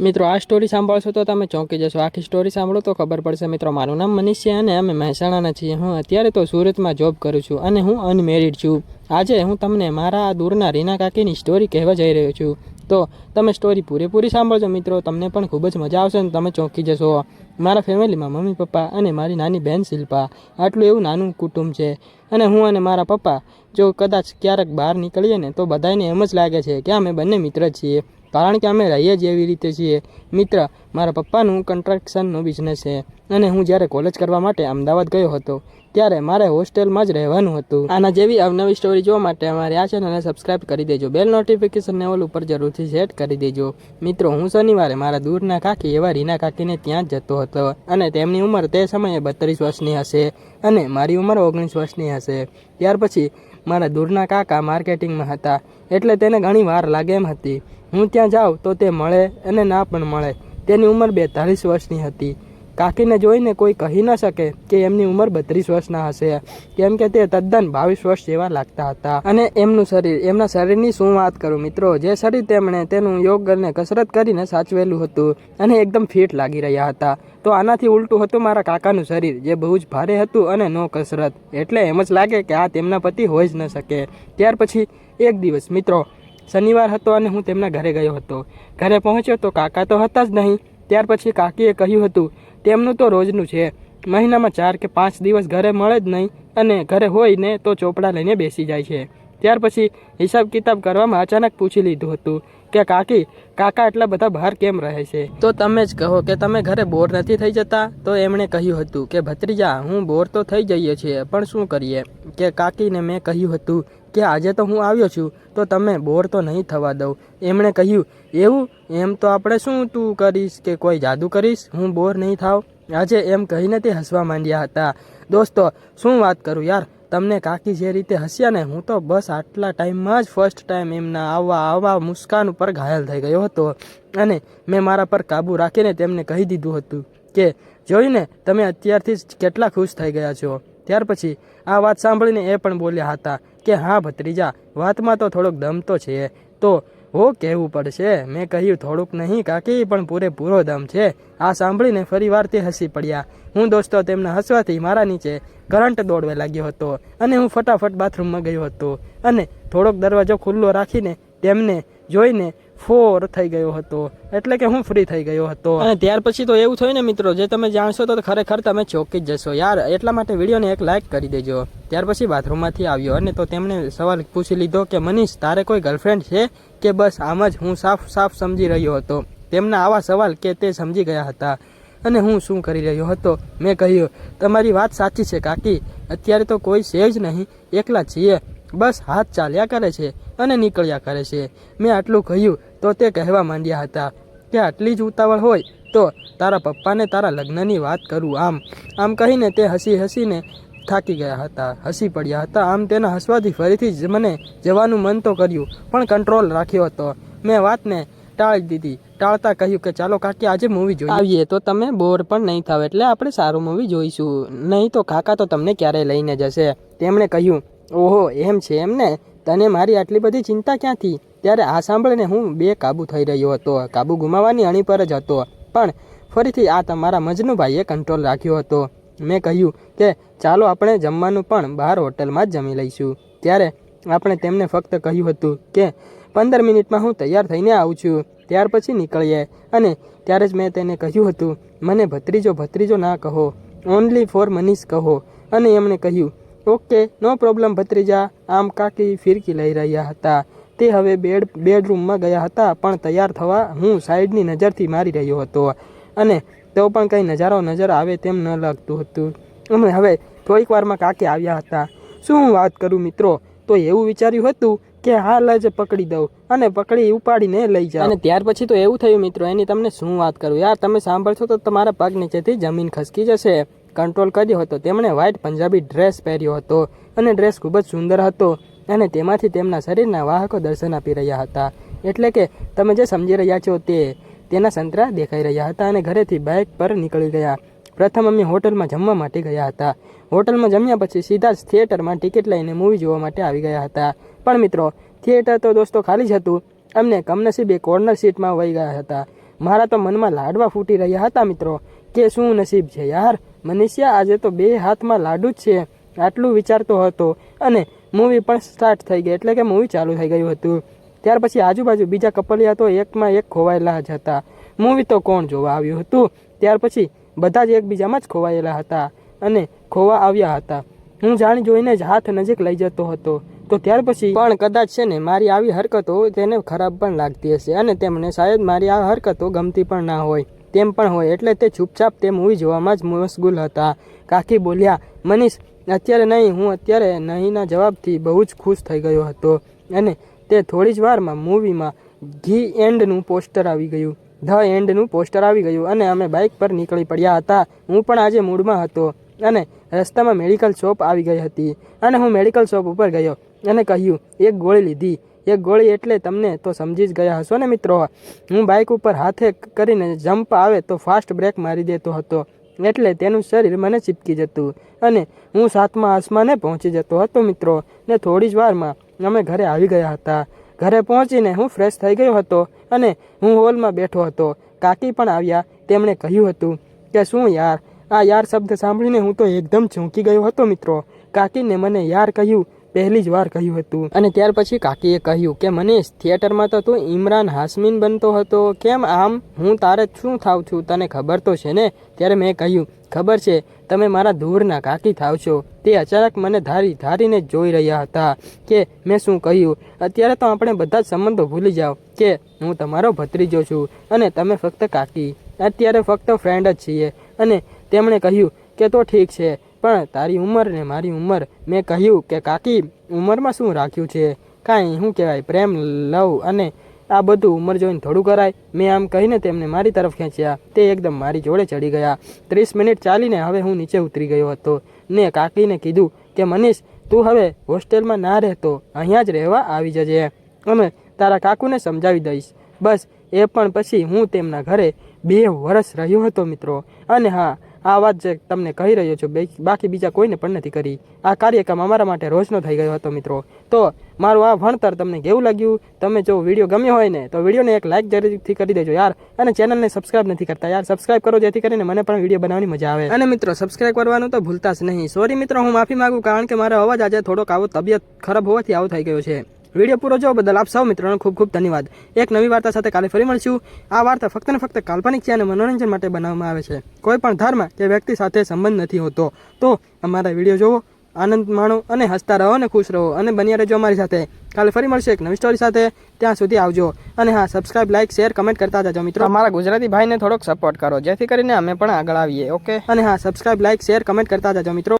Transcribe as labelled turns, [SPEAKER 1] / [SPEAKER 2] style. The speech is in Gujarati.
[SPEAKER 1] મિત્રો, આ સ્ટોરી સાંભળશો તો તમે ચોંકી જશો. આખી સ્ટોરી સાંભળો તો ખબર પડશે. મિત્રો, મારું નામ મનીષ છે અને અમે મહેસાણાના છીએ. હું અત્યારે તો સુરતમાં જોબ કરું છું અને હું અનમેરિડ છું. આજે હું તમને મારા દૂરના રીના કાકીની સ્ટોરી કહેવા જઈ રહ્યો છું. તો તમે સ્ટોરી પૂરેપૂરી સાંભળજો મિત્રો. તમને પણ ખૂબ જ મજા આવશે અને તમે ચોંકી જશો. મારા ફેમિલીમાં મમ્મી, પપ્પા અને મારી નાની બહેન શિલ્પા. આટલું એવું નાનું કુટુંબ છે. અને હું અને મારા પપ્પા, જો કદાચ ક્યારેક બહાર નીકળીએ ને, તો બધાને એમ જ લાગે છે કે અમે બંને મિત્ર છીએ. કારણ કે અમે રહીએ જ એવી રીતે છીએ. મિત્ર, મારા પપ્પાનું કન્સ્ટ્રક્શનનો બિઝનેસ છે. અને હું જ્યારે કોલેજ કરવા માટે અમદાવાદ ગયો હતો, ત્યારે મારે હોસ્ટેલમાં જ રહેવાનું હતું. આના જેવી અવનવી સ્ટોરી જોવા માટે અમારે આ ચેનલને સબસ્ક્રાઇબ કરી દેજો. બેલ નોટિફિકેશનને ઓલ ઉપર જરૂરથી સેટ કરી દેજો. મિત્રો, હું શનિવારે મારા દૂરના કાકી એવા રીના કાકીને ત્યાં જ જતો હતો. અને તેમની ઉંમર તે સમયે બત્રીસ વર્ષની હશે અને મારી ઉંમર ઓગણીસ વર્ષની હશે. ત્યાર પછી મારા દૂરના કાકા માર્કેટિંગમાં હતા એટલે તેને ઘણી વાર લાગે એમ હતી. હું ત્યાં જાઉં તો તે મળે અને ના પણ મળે. તેની ઉંમર બેતાલીસ વર્ષની હતી. કાકીને જોઈને કોઈ કહી ન શકે કે એમની ઉંમર બત્રીસ વર્ષના હશે. કેમ કે તે તદ્દન બાવીસ વર્ષ જેવા લાગતા હતા. અને એમનું શરીર, એમના શરીરની શું વાત કરું મિત્રો? જે શરીર તેમણે તેનું યોગ અને કસરત કરીને સાચવેલું હતું અને એકદમ ફિટ લાગી રહ્યા હતા. તો આનાથી ઉલટું હતું મારા કાકાનું શરીર, જે બહુ જ ભારે હતું અને નો કસરત. એટલે એમ જ લાગે કે આ તેમના પતિ હોઈ જ ન શકે. ત્યાર પછી એક દિવસ મિત્રો, શનિવાર હતો અને હું તેમના ઘરે ગયો હતો. ઘરે પહોંચ્યો તો કાકા તો હતા જ નહીં. ત્યાર પછી કાકીએ કહ્યું હતું, તેમનું તો રોજનું છે. મહિનામાં ચાર કે પાંચ દિવસ ઘરે મળે જ નહીં અને ઘરે હોય ને તો ચોપડા લઈને બેસી જાય છે. ત્યાર પછી હિસાબ કિતાબ કરવામાં અચાનક પૂછી લીધું હતું કે, કાકી, કાકા એટલા બધા બહાર કેમ રહે છે? તો તમે જ કહો કે તમે ઘરે બોર નથી થઈ જતા? તો એમણે કહ્યું હતું કે, ભત્રીજા, હું બોર તો થઈ જઈએ છીએ, પણ શું કરીએ? કે કાકીને મેં કહ્યું હતું કે આજે તો હું આવ્યો છું, તો તમે બોર તો નહીં થવા દઉં. એમણે કહ્યું, એવું? એમ તો આપણે શું તું કરીશ કે કોઈ જાદુ કરીશ? હું બોર નહીં થાવ. આજે એમ કહીને તે હસવા માંડ્યા હતા. દોસ્તો, શું વાત કરું યાર? તમને કાકી જે રીતે હસ્યા ને, હું તો બસ આટલા ટાઈમમાં જ ફર્સ્ટ ટાઈમ એમના આવા આવા મુસ્કાન ઉપર ઘાયલ થઈ ગયો હતો. અને મેં મારા પર કાબૂ રાખીને તેમને કહી દીધું હતું કે, જોઈને તમે અત્યારથી જ કેટલા ખુશ થઈ ગયા છો. ત્યાર પછી આ વાત સાંભળીને એ પણ બોલ્યા હતા કે, હા ભત્રીજા, વાતમાં તો થોડોક દમ તો છે. તો હો, કહેવું પડશે. મેં કહ્યું, થોડુંક નહીં કાકી, પણ પૂરેપૂરો દમ છે. આ સાંભળીને ફરી વાર તે હસી પડ્યા. હું દોસ્તો તેમના હસવાથી મારા નીચે કરંટ દોડવા લાગ્યો હતો અને હું ફટાફટ બાથરૂમમાં ગયો હતો અને થોડોક દરવાજો ખુલ્લો રાખીને તેમને જોઈને ફોર થઈ ગયો હતો. એટલે કે હું ફ્રી થઈ ગયો હતો. અને ત્યાર પછી તો એવું થયું ને મિત્રો, જે તમે જાણશો તો ખરેખર તમે ચોકી જ જશો. યાર, એટલા માટે વિડીયોને એક લાઇક કરી દેજો. ત્યાર પછી બાથરૂમમાંથી આવ્યો અને તો તેમણે સવાલ પૂછી લીધો કે, મનીષ, તારે કોઈ ગર્લફ્રેન્ડ છે? કે બસ આમ જ હું સાફ સાફ સમજી રહ્યો હતો? તેમના આવા સવાલ કે તે સમજી ગયા હતા. અને હું શું કરી રહ્યો હતો? મેં કહ્યું, તમારી વાત સાચી છે કાકી. અત્યારે તો કોઈ છે જ નહીં. એકલા છીએ. બસ હાથ ચાલ્યા કરે છે અને નીકળ્યા કરે છે. મેં આટલું કહ્યું તો તે કહેવા માંડ્યા હતા કે આટલી જ ઉતાવળ હોય તો તારા પપ્પાને તારા લગ્નની વાત કરું આમ. આમ કહીને તે હસી હસીને થાકી ગયા હતા. હસી પડ્યા હતા. આમ તેના હસવાથી ફરીથી જ મને જવાનું મન તો કર્યું, પણ કંટ્રોલ રાખ્યો હતો. મેં વાતને ટાળી દીધી. ટાળતા કહ્યું કે ચાલો કાકી આજે મૂવી જોઈએ. આવીએ તો તમે બોર પણ નહીં થાવ એટલે આપણે સારું મૂવી જોઈશું. નહીં તો કાકા તો તમને ક્યારેય લઈને જશે. તેમણે કહ્યું ઓહો, એમ છે એમને તને મારી આટલી બધી ચિંતા ક્યાંથી? ત્યારે આ સાંભળીને હું બે કાબુ થઈ રહ્યો હતો. કાબુ ગુમાવવાની અણી પર જ હતો. પણ ફરીથી આ તમારા મજનુભાઈએ કંટ્રોલ રાખ્યો હતો. મેં કહ્યું કે, ચાલો આપણે જમવાનું પણ બહાર હોટલમાં જ જમી લઈશું. ત્યારે આપણે તેમને ફક્ત કહ્યું હતું કે, પંદર મિનિટમાં હું તૈયાર થઈને આવું છું. ત્યાર પછી નીકળીએ. અને ત્યારે જ મેં તેને કહ્યું હતું, મને ભત્રીજો ભત્રીજો ના કહો. ઓનલી ફોર મનીષ કહો. અને એમણે કહ્યું ઓકે, નો પ્રોબ્લેમ ભત્રીજા. આમ કાકી ફિરકી લઈ રહ્યા હતા. તે હવે બેડ, બેડરૂમમાં ગયા હતા, પણ તૈયાર થવા હું સાઈડની નજરથી મારી રહ્યો હતો. અને તો પણ કંઈ નજારો નજર આવે તેમ ન લાગતું હતું. અને હવે થોડીક વારમાં કાકી આવ્યા હતા. શું વાત કરું મિત્રો? તો એવું વિચાર્યું હતું કે હાલ જ પકડી દઉં અને પકડી ઉપાડીને લઈ જાઉં. અને ત્યાર પછી તો એવું થયું મિત્રો, એની તમને શું વાત કરું? યાર, તમે સાંભળશો તો તમારા પગ નીચેથી જમીન ખસકી જશે. કંટ્રોલ કર્યો હતો, તેમણે વ્હાઇટ પંજાબી ડ્રેસ પહેર્યો હતો અને ડ્રેસ ખૂબ જ સુંદર હતો અને તેમાંથી તેમના શરીરના વાહકો દર્શન આપી રહ્યા હતા. એટલે કે તમે જે સમજી રહ્યા છો તે, તેના સંતરા દેખાઈ રહ્યા હતા અને ઘરેથી બાઇક પર નીકળી ગયા. પ્રથમ અમે હોટલમાં જમવા માટે ગયા હતા. હોટલમાં જમ્યા પછી સીધા જ થિયેટરમાં ટિકિટ લઈને મૂવી જોવા માટે આવી ગયા હતા. પણ મિત્રો થિયેટર તો દોસ્તો ખાલી જ હતું. અમને કમનસીબે કોર્નર સીટમાં વહી ગયા હતા. મારા તો મનમાં લાડવા ફૂટી રહ્યા હતા મિત્રો. કે શું નસીબ છે યાર? મનીષિયા આજે તો બે હાથમાં લાડુ જ છે. આટલું વિચારતો હતો અને મૂવી પણ સ્ટાર્ટ થઈ ગઈ એટલે કે મૂવી ચાલુ થઈ ગયું હતું. ત્યાર પછી આજુબાજુ બીજા કપલિયા તો એકમાં એક ખોવાયેલા જ હતા. મૂવી તો કોણ જોવા આવ્યું હતું? ત્યાર પછી બધા જ એકબીજામાં જ ખોવાયેલા હતા અને ખોવા આવ્યા હતા. હું જાણી જોઈને જ હાથ નજીક લઈ જતો હતો. તો ત્યાર પછી પણ કદાચ છે ને મારી આવી હરકતો તેને ખરાબ પણ લાગતી હશે અને તેમને શાયદ મારી આ હરકતો ગમતી પણ ના હોય. તેમ પણ હોય. એટલે તે ચૂપચાપ તે મૂવી જોવામાં જ મશગુલ હતા. કાકી બોલ્યા, મનીષ, અત્યારે નહીં, હું અત્યારે નહીંના જવાબથી બહુ જ ખુશ થઈ ગયો હતો. અને તે થોડી જ વારમાં મૂવીમાં ઘી એન્ડનું પોસ્ટર આવી ગયું. ધ એન્ડનું પોસ્ટર આવી ગયું અને અમે બાઇક પર નીકળી પડ્યા હતા. હું પણ આજે મૂડમાં હતો અને રસ્તામાં મેડિકલ શોપ આવી ગઈ હતી. અને હું મેડિકલ શોપ ઉપર ગયો અને કહ્યું, એક ગોળી લીધી. એક ગોળી એટલે તમને તો સમજી જ ગયા હશો ને મિત્રો. હું બાઇક ઉપર હાથે કરીને જમ્પ આવે તો ફાસ્ટ બ્રેક મારી દેતો હતો. એટલે તેનું શરીર મને ચીપકી જતું અને હું સાતમા આસમાને પહોંચી જતો હતો મિત્રો. ને થોડી જ વારમાં અમે ઘરે આવી ગયા હતા. ઘરે પહોંચીને હું ફ્રેશ થઈ ગયો હતો અને હું હોલમાં બેઠો હતો. કાકી પણ આવ્યા. તેમણે કહ્યું હતું કે, શું યાર? આ યાર શબ્દ સાંભળીને હું તો એકદમ ચોંકી ગયો હતો મિત્રો. કાકીને મને યાર કહ્યું પહેલી જ વાર કહ્યું હતું. અને ત્યાર પછી કાકીએ કહ્યું કે મનીષ થિયેટરમાં તો તું ઇમરાન હાસમીન બનતો હતો. કેમ આમ? હું તારે શું થાવ છું? તને ખબર તો છે ને? ત્યારે મેં કહ્યું, ખબર છે, તમે મારા દૂરના કાકી થાવ છો. તે અચાનક મને ધારી, ધારીને જોઈ રહ્યા હતા કે મેં શું કહ્યું. અત્યારે તો આપણે બધા જ સંબંધો ભૂલી જાઓ કે હું તમારો ભત્રીજો છું અને તમે ફક્ત કાકી. અત્યારે ફક્ત ફ્રેન્ડ જ છીએ. અને તેમણે કહ્યું કે, તો ઠીક છે. પણ તારી ઉંમર ને મારી ઉંમર, મેં કહ્યું કે કાકી, ઉંમરમાં શું રાખ્યું છે? કાંઈ શું કહેવાય, પ્રેમ, લવ અને આ બધું ઉંમર જોઈને થોડું કરાય. મેં આમ કહીને તેમને મારી તરફ ખેંચ્યા. તે એકદમ મારી જોડે ચડી ગયા. ત્રીસ મિનિટ ચાલીને હવે હું નીચે ઉતરી ગયો હતો. ને કાકીને કીધું કે, મનીષ, તું હવે હોસ્ટેલમાં ના રહેતો. અહીંયા જ રહેવા આવી જજે. અમે તારા કાકુને સમજાવી દઈશ. બસ, એ પણ પછી હું તેમના ઘરે બે વર્ષ રહ્યો હતો, મિત્રો. અને હા આ વાત જે તમને કહી રહ્યો છું બાકી બીજા કોઈને પણ નથી કરી. આ કાર્યક્રમ અમારા માટે રોજનો થઈ ગયો હતો, મિત્રો. તો મારું આ ભણતર તમને કેવું લાગ્યું? તમે જો વીડિયો ગમ્યો હોય ને, તો વિડીયોને એક લાઇક જરૂરથી કરી દેજો યાર. અને ચેનલને સબસ્ક્રાઇબ નથી કરતા યાર. સબસ્ક્રાઇબ કરો, જેથી કરીને મને પણ વીડિયો બનાવવાની મજા આવે. અને મિત્રો, સબસ્ક્રાઇબ કરવાનું તો ભૂલતા જ નહીં. સોરી મિત્રો, હું માફી માગું, કારણ કે મારો અવાજ આજે થોડોક આવો તબિયત ખરાબ હોવાથી આવો થઈ ગયો છે. વીડિયો પૂરો જોવા બદલ આપ સૌ મિત્રોનો ખૂબ ખૂબ ધન્યવાદ. એક નવી વાર્તા સાથે કાલે ફરી મળશું. આ વાર્તા ફક્ત ને ફક્ત કાલ્પનિક છે અને મનોરંજન માટે બનાવવામાં આવે છે. કોઈ પણ ધર્મ કે વ્યક્તિ સાથે સંબંધ નથી હોતો. તો અમારા વીડિયો જોવો આનંદ માણો અને હસતા રહો અને ખુશ રહો. અને બન્યા રહેજો અમારી સાથે. કાલે ફરી મળશે એક નવી સ્ટોરી સાથે. ત્યાં સુધી આવજો. અને હા સબસ્ક્રાઇબ લાઇક શેર કમેન્ટ કરતા જજો મિત્રો. અમારા ગુજરાતી ભાઈને થોડોક સપોર્ટ કરો. જેથી કરીને અમે પણ આગળ આવીએ ઓકે અને હા સબસ્ક્રાઇબ લાઇક શેર કમેન્ટ કરતા જજો મિત્રો.